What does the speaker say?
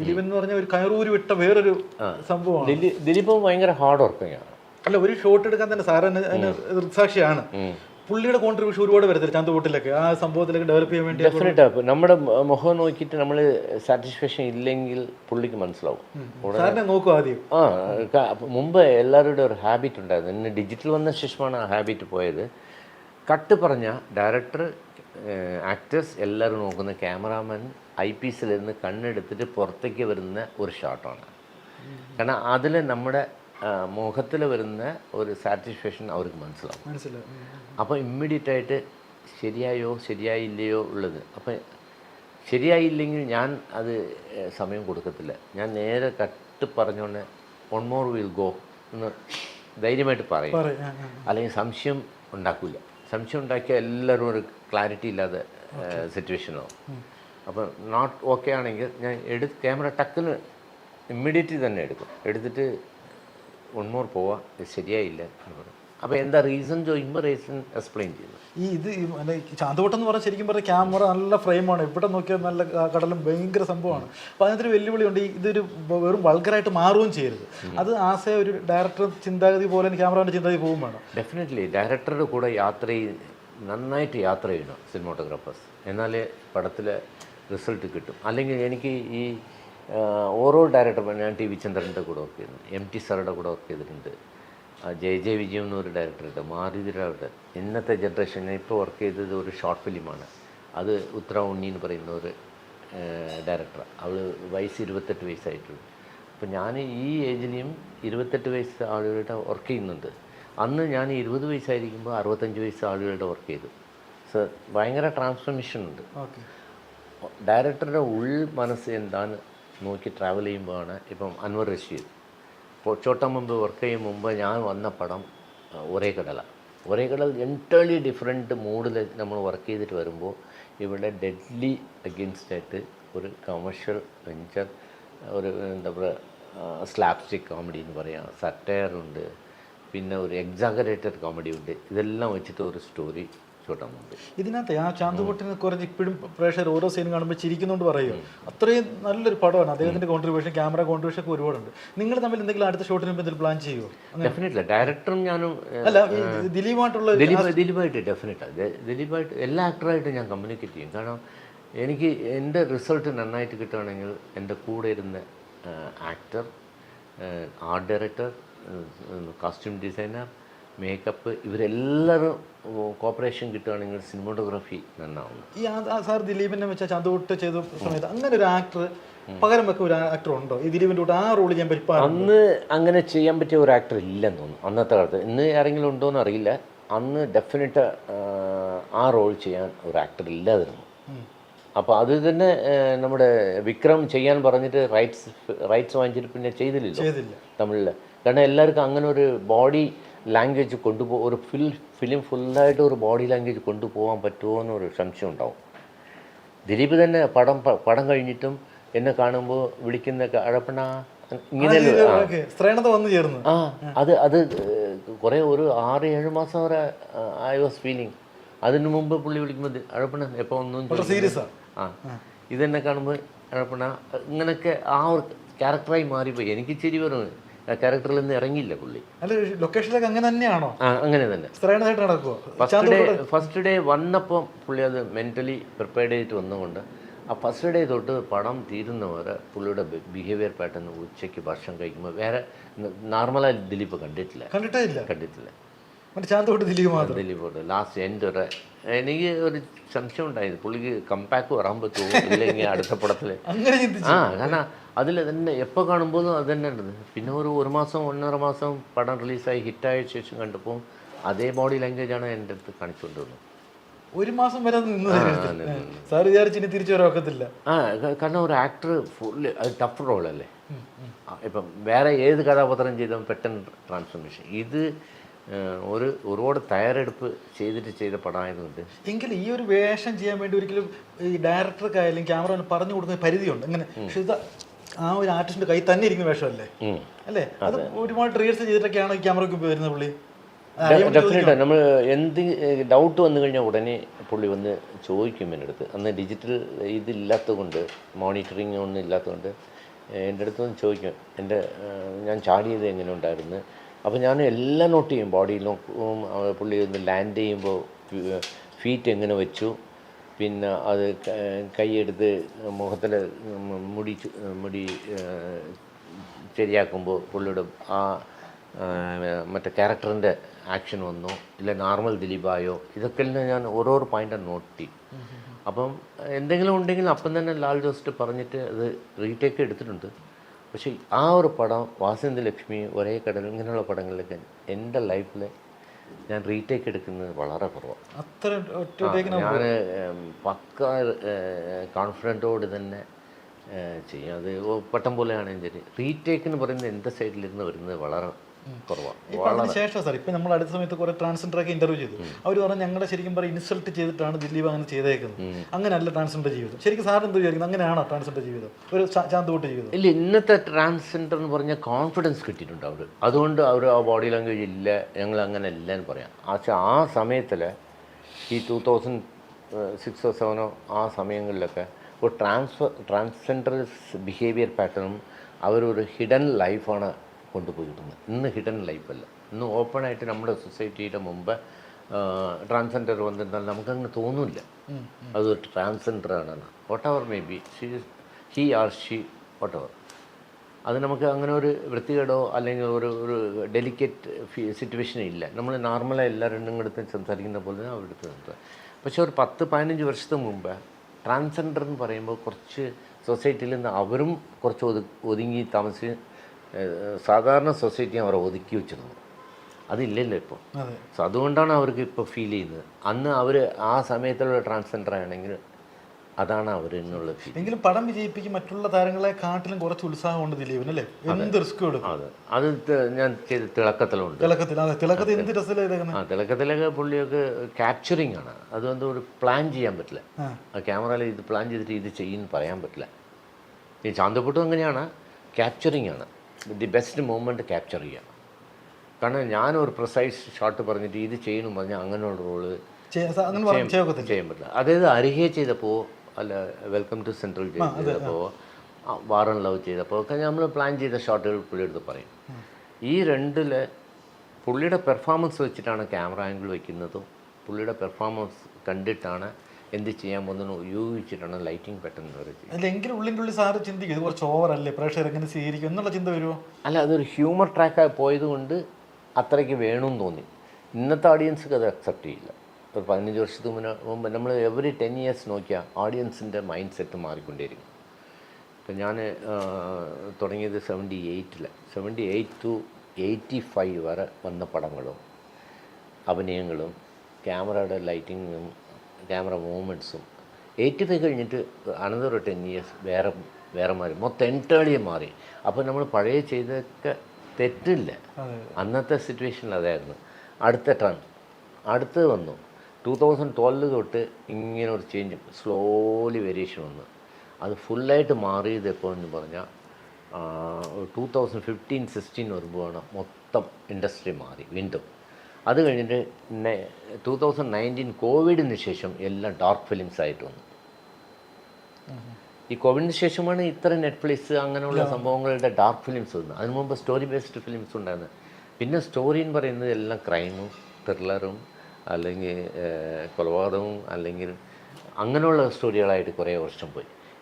ദിലീപൻ എന്ന് പറഞ്ഞ ഒരു കയറൂരി വിട്ട വേറൊരു സംഭവമാണ്. ദിലീപ് ദിലീപ് ഭയങ്കര ഹാർഡ് വർക്കിംഗ് ആണ്. അല്ല ഒരു ഷോട്ട് എടുക്കാൻ തന്നെ അതിന് ദൃക്സാക്ഷിയാണ്. പുള്ളിയുടെ കോൺട്രിബ്യൂഷൻ ഒരുപാട് വരത്തില്ല ചാന്തുകൂട്ടിലൊക്കെ ആ സംഭവത്തിലൊക്കെ ഡെവലപ്പ് ചെയ്യാൻ വേണ്ടി ഡെഫിനറ്റ് നമ്മുടെ മുഖം നോക്കിയിട്ട് നമ്മൾ സാറ്റിസ്ഫാക്ഷൻ ഇല്ലെങ്കിൽ പുള്ളിക്ക് മനസ്സിലാവും. സാറിനെ നോക്കും ആദ്യം. ആ മുമ്പ് എല്ലാവരുടെ ഒരു ഹാബിറ്റ് ഉണ്ടായിരുന്നു. ഇന്ന് ഡിജിറ്റൽ വന്ന ശേഷമാണ് ആ ഹാബിറ്റ് പോയത്. കട്ട് പറഞ്ഞ ഡയറക്ടർ ആക്ടേഴ്സ് എല്ലാവരും നോക്കുന്ന ക്യാമറാമാൻ ഐ പീസിലിരുന്ന് കണ്ണെടുത്തിട്ട് പുറത്തേക്ക് വരുന്ന ഒരു ഷോട്ടാണ്. കാരണം അതിൽ നമ്മുടെ മുഖത്തിൽ വരുന്ന ഒരു സാറ്റിസ്ഫാക്ഷൻ അവർക്ക് മനസ്സിലാവും. മനസ്സിലാവും. അപ്പോൾ ഇമ്മീഡിയറ്റ് ആയിട്ട് ശരിയായോ ശരിയായില്ലയോ ഉള്ളത്. അപ്പം ശരിയായില്ലെങ്കിൽ ഞാൻ അത് സമയം കൊടുക്കത്തില്ല. ഞാൻ നേരെ കട്ട് പറഞ്ഞുകൊണ്ട് വൺ മോർ വിൽ ഗോ എന്ന് ധൈര്യമായിട്ട് പറയും. അല്ലെങ്കിൽ സംശയം ഉണ്ടാക്കില്ല സംശയം ഉണ്ടാക്കിയാൽ എല്ലാവരും ഒരു ക്ലാരിറ്റി ഇല്ലാതെ സിറ്റുവേഷനാവും. അപ്പം നോട്ട് ഓക്കെ ആണെങ്കിൽ ഞാൻ എടു ക്യാമറ ടക്കിന് ഇമ്മീഡിയറ്റ്ലി തന്നെ എടുക്കും. എടുത്തിട്ട് വൺ മോർ പോവാ ഇത് ശരിയായില്ല എന്ന് പറയും. അപ്പോൾ എന്താ റീസൺ ചോദിക്കുമ്പോൾ റീസൺ എക്സ്പ്ലെയിൻ ചെയ്യുന്നു. ഈ ഇത് അല്ല, എന്ന് പറഞ്ഞാൽ ശരിക്കും പറഞ്ഞാൽ ക്യാമറ നല്ല ഫ്രെയിമാണ് ഇവിടെ നോക്കിയാൽ നല്ല കടലും ഭയങ്കര സംഭവമാണ്. അപ്പോൾ അതിനകത്തൊരു വെല്ലുവിളിയുണ്ട്. ഈ ഇതൊരു വെറും വൾഗറായിട്ട് മാറുകയും ചെയ്യരുത്. അത് ആസേ ഒരു ഡയറക്ടർ ചിന്താഗതി പോലെ ക്യാമറയുടെ ചിന്താഗതി പോകും വേണം. ഡെഫിനറ്റ്ലി ഡയറക്ടറുടെ കൂടെ യാത്ര ചെയ്ത് നന്നായിട്ട് യാത്ര ചെയ്യണം സിനിമാട്ടോഗ്രാഫേഴ്സ് എന്നാലേ പടത്തിലെ റിസൾട്ട് കിട്ടും. അല്ലെങ്കിൽ എനിക്ക് ഈ ഓരോ ഡയറക്ടർമാർ ഞാൻ ടി വി ചന്ദ്രന്റെ കൂടെ വർക്ക് ചെയ്യുന്നു. എം ടി സാറുടെ കൂടെ ഒക്കെ ചെയ്തിട്ടുണ്ട്. ജയ ജയ വിജയം എന്നൊരു ഡയറക്ടറുണ്ട് മാരുതിരാവുടെ ഇന്നത്തെ ജനറേഷൻ ഞാൻ ഇപ്പോൾ വർക്ക് ചെയ്തത് ഒരു ഷോർട്ട് ഫിലിമാണ് അത് ഉത്തര ഉണ്ണി എന്ന് പറയുന്ന ഒരു ഡയറക്ടർ അവൾ വയസ്സ് ഇരുപത്തെട്ട് വയസ്സായിട്ടുള്ളൂ അപ്പോൾ ഞാൻ ഈ ഏജിലെയും ഇരുപത്തെട്ട് വയസ്സ് ആളുകളുടെ വർക്ക് ചെയ്യുന്നുണ്ട്. അന്ന് ഞാൻ ഇരുപത് വയസ്സായിരിക്കുമ്പോൾ അറുപത്തഞ്ച് വയസ്സ് ആളുകളുടെ വർക്ക് ചെയ്തു. സർ ഭയങ്കര ട്രാൻസ്ഫോർമേഷൻ ഉണ്ട്. ഓക്കെ ഡയറക്ടറുടെ ഉൾ മനസ്സ് എന്താണ് നോക്കി ട്രാവൽ ചെയ്യുമ്പോഴാണ് ഇപ്പം അൻവർ റഷീദ്. ഇപ്പോൾ ചോട്ടം മുമ്പ് വർക്ക് ചെയ്യും മുമ്പ് ഞാൻ വന്ന പടം ഒരേ കടല ഒരേ കടൽ എന്റേർലി ഡിഫറെന്റ് മൂഡിൽ നമ്മൾ വർക്ക് ചെയ്തിട്ട് വരുമ്പോൾ ഇവിടെ ഡെഡ്ലി അഗെയിൻസ്റ്റ് ആയിട്ട് ഒരു കമേഴ്ഷ്യൽ വെഞ്ചർ ഒരു എന്താ പറയുക സ്ലാപ്സ്റ്റിക് കോമഡി എന്ന് പറയാം സറ്റയർ ഉണ്ട് പിന്നെ ഒരു എക്സാഗറേറ്റഡ് കോമഡി ഉണ്ട്. ഇതെല്ലാം വെച്ചിട്ട് ഒരു സ്റ്റോറി ചോട്ടാ മുമ്പ് ഇതിനകത്ത് ആ ചാന്തുപൊട്ടിനെ കുറച്ച് ഇപ്പോഴും പ്രേക്ഷകർ ഓരോ സീൻ കാണുമ്പോൾ ചിരിക്കുന്നുണ്ട് പറയുക അത്രയും നല്ലൊരു പടമാണ്. അദ്ദേഹത്തിന്റെ കോൺട്രിബ്യൂഷൻ ക്യാമറ കോൺട്രിബ്യൂഷൻ ഒക്കെ ഒരുപാടുണ്ട്. നിങ്ങൾ തമ്മിൽ എന്തെങ്കിലും അടുത്ത ഷോട്ടിന് മുമ്പ് എന്തെങ്കിലും പ്ലാൻ ചെയ്യുമോ ഡെഫിനറ്റ്ലി ഡയറക്ടറും ഞാനും അല്ല ദിലീപായിട്ടുള്ള ദിലീപ് ദിലീപായിട്ട് ഡെഫിനറ്റ് ദിലീപായിട്ട് എല്ലാ ആക്ടറായിട്ടും ഞാൻ കമ്മ്യൂണിക്കേറ്റ് ചെയ്യും. കാരണം എനിക്ക് എന്റെ റിസൾട്ട് നന്നായിട്ട് കിട്ടുകയാണെങ്കിൽ എന്റെ കൂടെ ഇരുന്ന actor art director costume designer makeup ഇവരെല്ലാവരും കോപ്പറേഷൻ കിട്ടുകയാണെങ്കിൽ സിനിമാറ്റോഗ്രാഫി നന്നാവുന്നു. ഈ സാർ ദിലീപിനെ വെച്ച ചാന്തുകൊട്ട് ചെയ്ത സമയത്ത് അങ്ങനെ ഒരു ആക്ടർ പകരം വെക്ക ഒരു ആക്ടർ ഉണ്ടോ? ഈ ദിലീപിന്റെ കൂടെ ആ റോൾ ചെയ്യാൻ പറ്റും അന്ന് അങ്ങനെ ചെയ്യാൻ പറ്റിയ ഒരു ആക്ടർ ഇല്ലെന്ന് തോന്നുന്നു അന്നത്തെ കാലത്ത്. ഇന്ന് ആരെങ്കിലും ഉണ്ടോ എന്ന് അറിയില്ല. അന്ന് ഡെഫിനറ്റ് ആ റോൾ ചെയ്യാൻ ഒരു ആക്ടർ ഇല്ലാതിരുന്നു. അപ്പോൾ അത് തന്നെ നമ്മുടെ വിക്രം ചെയ്യാൻ പറഞ്ഞിട്ട് റൈറ്റ്സ് റൈറ്റ്സ് വാങ്ങിച്ചിട്ട് പിന്നെ ചെയ്തില്ലല്ലോ ചെയ്തില്ല. തമിഴിൽ കാരണം എല്ലാവർക്കും അങ്ങനെ ഒരു ബോഡി ലാംഗ്വേജ് കൊണ്ടുപോ ഒരു ഫിൽ ഫിലിം ഫുള്ളായിട്ട് ഒരു ബോഡി ലാംഗ്വേജ് കൊണ്ടുപോകാൻ പറ്റുമോ എന്നൊരു സംശയം ഉണ്ടാവും ദിലീപ് തന്നെ പടം പടം കഴിഞ്ഞിട്ടും എന്നെ കാണുമ്പോൾ വിളിക്കുന്ന അഴപ്പണ ഇങ്ങനെ ആ അത് അത് കുറേ ഒരു ആറ് ഏഴ് മാസം വരെ ഐ വാസ് ഫീലിംഗ് അതിന് മുമ്പ് പുള്ളി വിളിക്കുമ്പോൾ അഴപ്പണ എപ്പോൾ ഒന്നും സീരിയസ് ആ. ഇതെന്നെ കാണുമ്പോൾ അഴപ്പണ ഇങ്ങനെയൊക്കെ ആ ഒരു ക്യാരക്ടറായി മാറിപ്പോയി. എനിക്ക് ചിരി വരും ആ ക്യാരക്ടറിൽ നിന്ന് ഇറങ്ങിയില്ല പുള്ളി. അല്ല ലൊക്കേഷനിലൊക്കെ അങ്ങനെ തന്നെയാണോ? ആ അങ്ങനെ തന്നെ. ഫസ്റ്റ് ഡേ ഫസ്റ്റ് ഡേ വന്നപ്പോൾ പുള്ളി അത് മെന്റലി പ്രിപ്പയർഡ് ചെയ്തിട്ട് വന്നുകൊണ്ട് ആ ഫസ്റ്റ് ഡേ തൊട്ട് തീരുന്ന വരെ പുള്ളിയുടെ ബിഹേവിയർ പാറ്റേൺ ഉച്ചയ്ക്ക് ഭക്ഷണം കഴിക്കുമ്പോൾ വേറെ നോർമലായി ദിലീപ് കണ്ടിട്ടില്ല. കണ്ടിട്ടില്ല കണ്ടിട്ടില്ല. മറ്റേ ചാന്തുകൊട്ട് ദിലീപ് മാത്രം. ദിലീപോട്ട് ലാസ്റ്റ് എൻഡ് വരെ എനിക്ക് ഒരു സംശയം ഉണ്ടായിരുന്നു. പുള്ളിക്ക് കമ്പാക്ക് വരാൻ പറ്റുമോ? ഇല്ലെങ്കിൽ അടുത്ത പടത്തിൽ ആ കാരണം അതിൽ തന്നെ എപ്പോൾ കാണുമ്പോഴും അത് തന്നെ ഉണ്ട്. പിന്നെ ഒരു ഒരു മാസം ഒന്നര മാസം പടം റിലീസായി ഹിറ്റായ ശേഷം കണ്ടപ്പോൾ അതേ ബോഡി ലാംഗ്വേജാണ് എന്റെ അടുത്ത് കാണിച്ചുകൊണ്ട് വന്നത് ഒരു മാസം വരെ സാർ വിചാരിച്ച് ഇനി തിരിച്ചു വരാൻ ഒക്കത്തില്ല. ആ കാരണം ഒരു ആക്ടർ ഫുള്ള് അത് ടഫ് റോളല്ലേ ഇപ്പം വേറെ ഏത് കഥാപാത്രം ചെയ്താലും പെട്ടെന്ന് ട്രാൻസ്ഫോർമേഷൻ ഇത് ഒരു ഒരുപാട് തയ്യാറെടുപ്പ് ചെയ്തിട്ട് ചെയ്ത പടമായതുകൊണ്ട്. എങ്കിലും ഈ ഒരു വേഷം ചെയ്യാൻ വേണ്ടി ഒരിക്കലും ഈ ഡയറക്ടർക്കായാലും ക്യാമറ പറഞ്ഞു കൊടുക്കുന്ന പരിധിയുണ്ട്. അങ്ങനെ പക്ഷെ ഇത് ആ ഒരു ആർട്ടിസ്റ്റിന്റെ കൈ തന്നെ ഇരിക്കുന്ന വേഷമല്ലേ. അല്ലേ? അത് ഒരുപാട് റിഹേഴ്സൽ ചെയ്തിട്ടൊക്കെയാണ് ഈ ക്യാമറയ്ക്ക് വരുന്നത് പുള്ളി? ഡെഫിനറ്റ് നമ്മൾ എന്ത് ഡൗട്ട് വന്നു കഴിഞ്ഞാൽ ഉടനെ പുള്ളി വന്ന് ചോദിക്കും എന്റെ അടുത്ത്. അന്ന് ഡിജിറ്റൽ ഇതില്ലാത്തത് കൊണ്ട് മോണിറ്ററിങ് ഒന്നും ഇല്ലാത്തതുകൊണ്ട് എന്റെ അടുത്ത് ചോദിക്കും എന്റെ ഞാൻ ചാടിയത് എങ്ങനെ ഉണ്ടായിരുന്നു അപ്പോൾ ഞാൻ എല്ലാം നോട്ട് ചെയ്യും. ആ, പുള്ളി ഒന്ന് ലാൻഡ് ചെയ്യുമ്പോൾ ഫീറ്റ് എങ്ങനെ വെച്ചു. പിന്നെ അത് കൈയെടുത്ത് മുഖത്തിൽ മുടി മുടി ശരിയാക്കുമ്പോൾ പുള്ളിയുടെ ആ ആ, മറ്റേ ക്യാരക്ടറിന്റെ ആക്ഷൻ വന്നോ. ഇല്ല നോർമൽ ദിലീപായോ ഇതൊക്കെ ഞാൻ ഓരോ പോയിന്റ് നോട്ട് ചെയ്യും. അപ്പം എന്തെങ്കിലും ഉണ്ടെങ്കിൽ അപ്പം തന്നെ ലാൽ ജോസ്റ്റ് പറഞ്ഞിട്ട് അത് റീടേക്ക് എടുത്തിട്ടുണ്ട്. പക്ഷേ ആ ഒരു പടം വാസന്തി ലക്ഷ്മി ഒരേ കടൽ ഇങ്ങനെയുള്ള പടങ്ങളിലൊക്കെ എന്റെ ലൈഫിൽ ഞാൻ റീടേക്ക് എടുക്കുന്നത് വളരെ കുറവാണ് അത്ര ഞാൻ പക്ക കോൺഫിഡന്റോട് തന്നെ ചെയ്യും. അത് പട്ടം പോലെയാണെങ്കിൽ ശരി. റീടേക്ക് എന്ന് പറയുന്നത് എന്റെ സൈഡിലിരുന്ന് വരുന്നത് വളരെ കുറവാണ് ശേഷം സാർ ഇപ്പൊ നമ്മൾ അടുത്ത സമയത്ത് കുറെ ട്രാൻസ്ജെൻഡർ ഒക്കെ ഇന്റർവ്യൂ ചെയ്തു. അവർ പറഞ്ഞു ഞങ്ങളെ ശരിക്കും പറയും ഇൻസൾട്ട് ചെയ്തിട്ടാണ് ദിലീപ് അങ്ങനെ ചെയ്തേക്കുന്നത്. അങ്ങനെയല്ല ട്രാൻസ്ജെൻഡർ ജീവിതം. ശരിക്കും സാർ എന്ത് വിചാരിക്കുന്നത് അങ്ങനെയാണോ ട്രാൻസ്ജെൻഡർ ജീവിതം? ഒരു ശാന്തകൂട്ട് ജീവിതം. ഇല്ല ഇന്നത്തെ ട്രാൻസ്ജെൻഡർ എന്ന് പറഞ്ഞ കോൺഫിഡൻസ് കിട്ടിയിട്ടുണ്ട് അവർ അതുകൊണ്ട് അവർ ആ ബോഡി ലാംഗ്വേജ് ഇല്ല ഞങ്ങൾ അങ്ങനെ ഇല്ല എന്ന് പറയാം. പക്ഷേ ആ സമയത്തിൽ ഈ ടൂ തൗസൻഡ് സിക്സോ സെവനോ ആ സമയങ്ങളിലൊക്കെ ഒരു ട്രാൻസ്ഫർ ട്രാൻസ്ജെൻഡർ ബിഹേവിയർ പാറ്റേണും അവരൊരു ഹിഡൻ ലൈഫാണ് കൊണ്ടുപോയിരുന്നത് ഇന്ന് ഹിഡൻ ലൈഫല്ല ഇന്ന് ഓപ്പണായിട്ട് നമ്മുടെ സൊസൈറ്റിയുടെ മുമ്പ് ട്രാൻസ്ജെൻഡർ വന്നിരുന്നാൽ നമുക്കങ്ങനെ തോന്നില്ല. അതൊരു ട്രാൻസ്ജെൻഡർ ആണെന്ന്. Whatever may be she he or she whatever അത് നമുക്ക് അങ്ങനെ ഒരു വൃത്തികേടോ അല്ലെങ്കിൽ ഒരു ഒരു ഡെലിക്കേറ്റ് സിറ്റുവേഷൻ ഇല്ല. നമ്മൾ നോർമലായി എല്ലാ രണ്ടും സംസാരിക്കുന്ന പോലെ അവിടുത്തെ സംസാരം പക്ഷേ ഒരു പത്ത് പതിനഞ്ച് വർഷത്തിന് മുമ്പ് ട്രാൻസ്ജെൻഡർ എന്ന് പറയുമ്പോൾ കുറച്ച് സൊസൈറ്റിയിൽ നിന്ന് അവരും കുറച്ച് ഒതു ഒതുങ്ങി താമസിച്ച് സാധാരണ സൊസൈറ്റി അവർ ഒതുക്കി വെച്ചിരുന്നു അതില്ലല്ലോ ഇപ്പോൾ സോ അതുകൊണ്ടാണ് അവർക്ക് ഇപ്പോൾ ഫീൽ ചെയ്യുന്നത്. അന്ന് അവർ ആ സമയത്തുള്ള ട്രാൻസ്ജെൻഡർ ആണെങ്കിൽ അതാണ് അവർ എന്നുള്ള ഫീൽ. എങ്കിലും പടം വിജയിപ്പിക്കും മറ്റുള്ള താരങ്ങളെ കാട്ടിലും കുറച്ച് ഉത്സാഹമുണ്ട് ദിലീപിന് അല്ലേ എന്ത് റിസ്ക് എടുക്കും? അത്. അത് ഞാൻ ചെയ്ത് തിളക്കത്തിലുണ്ട്. തിളക്കത്തിൽ അതെ. തിളക്കത്തിൽ എന്ത് ഇതേക്കുന്നത് ആ തിളക്കത്തിലൊക്കെ പുള്ളിയൊക്കെ ക്യാപ്ചറിങ് ആണ്. അതുകൊണ്ട് ഒരു പ്ലാൻ ചെയ്യാൻ പറ്റില്ല. ആ. ആ ക്യാമറയിൽ ഇത് പ്ലാൻ ചെയ്തിട്ട് ഇത് ചെയ്യുമെന്ന് പറയാൻ പറ്റില്ല. ഈ ചാന്തപ്പൊട്ടും അങ്ങനെയാണ്. ക്യാപ്ചറിങ് ആണ്. ദി ബെസ്റ്റ് മൂമെന്റ് ക്യാപ്ചർ ചെയ്യുക കാരണം ഞാനൊരു പ്രിസൈസ് ഷോട്ട് പറഞ്ഞിട്ട് ഇത് ചെയ്യണം പറഞ്ഞാൽ അങ്ങനെയുള്ള റോൾ ചെയ്യാൻ പറ്റില്ല. അതായത് അരികെ ചെയ്തപ്പോൾ അല്ല വെൽക്കം ടു സെൻട്രൽ ചെയ്തപ്പോൾ വാറൻ ലവ് ചെയ്തപ്പോൾ ഒക്കെ നമ്മൾ പ്ലാൻ ചെയ്ത ഷോട്ടുകൾ പുള്ളിയെടുത്ത് പറയും. ഈ രണ്ടിൽ പുള്ളിയുടെ പെർഫോമൻസ് വെച്ചിട്ടാണ് ക്യാമറ ആംഗിൾ വയ്ക്കുന്നതും പുള്ളിയുടെ പെർഫോമൻസ് കണ്ടിട്ടാണ് എന്ത് ചെയ്യാൻ പോകുന്നതെന്ന് ഉപയോഗിച്ചിട്ടാണ് ലൈറ്റിംഗ് പെട്ടെന്ന് അല്ല എങ്കിലും ഉള്ളിന്റെ ഉള്ളിൽ സാറ് ചിന്തിക്കും ഇത് കുറച്ച് ഓവർ അല്ലേ പ്രേക്ഷകർ എങ്ങനെ സ്വീകരിക്കും എന്നുള്ള ചിന്ത വരുമോ അല്ല അതൊരു ഹ്യൂമർ ട്രാക്കായി പോയതുകൊണ്ട് അത്രയ്ക്ക് വേണമെന്ന് തോന്നി. ഇന്നത്തെ ഓഡിയൻസ് അത് അക്സെപ്റ്റ് ചെയ്യില്ല. ഒരു പതിനഞ്ച് വർഷത്തിന് മുന്നേ മുമ്പ് നമ്മൾ എവറി ടെൻ ഇയേഴ്സ് നോക്കിയാൽ ഓഡിയൻസിന്റെ മൈൻഡ് സെറ്റ് മാറിക്കൊണ്ടേയിരിക്കും. ഇപ്പം ഞാൻ തുടങ്ങിയത് seventy എയ്റ്റിൽ seventy eight to eighty five വരെ വന്ന പടങ്ങളും അഭിനയങ്ങളും ക്യാമറയുടെ ലൈറ്റിങ്ങും ക്യാമറ മൂവ്മെന്റ്സും. എയ്റ്റി ഫൈവ് കഴിഞ്ഞിട്ട് അനന്തർ ടെൻ ഇയേഴ്സ് വേറെ വേറെ മാറി. മൊത്തം എന്റേർലി മാറി. അപ്പോൾ നമ്മൾ പഴയ ചെയ്തൊക്കെ തെറ്റില്ല. അന്നത്തെ സിറ്റുവേഷൻ അതായിരുന്നു. അടുത്ത ടൺ അടുത്ത് വന്നു. ടൂ തൗസൻഡ് ട്വൽവ് തൊട്ട് ഇങ്ങനെ ഒരു ചേഞ്ച് സ്ലോലി വേരിയേഷൻ വന്നു. അത് ഫുള്ളായിട്ട് മാറിയത് എപ്പോൾ എന്ന് പറഞ്ഞാൽ ടൂ തൗസൻഡ് ഫിഫ്റ്റീൻ സിക്സ്റ്റീൻ വരുമ്പോഴാണ് മൊത്തം ഇൻഡസ്ട്രി മാറി. വീണ്ടും. അത് കഴിഞ്ഞിട്ട് ടൂ തൗസൻഡ് നയന്റീൻ കോവിഡിന് ശേഷം എല്ലാം ഡാർക്ക് ഫിലിംസ് ആയിട്ട് വന്നു. ഈ കോവിഡിന് ശേഷമാണ് ഇത്ര നെറ്റ്ഫ്ലിക്സ് അങ്ങനെയുള്ള സംഭവങ്ങളുടെ ഡാർക്ക് ഫിലിംസ് വന്നത്. അതിനു മുമ്പ് സ്റ്റോറി ബേസ്ഡ് ഫിലിംസ് ഉണ്ടായിരുന്നു പിന്നെ സ്റ്റോറി എന്ന് പറയുന്നത് എല്ലാം ക്രൈമും ത്രില്ലറും അല്ലെങ്കിൽ കൊലപാതകവും അല്ലെങ്കിൽ അങ്ങനെയുള്ള സ്റ്റോറികളായിട്ട് കുറേ വർഷം പോയി.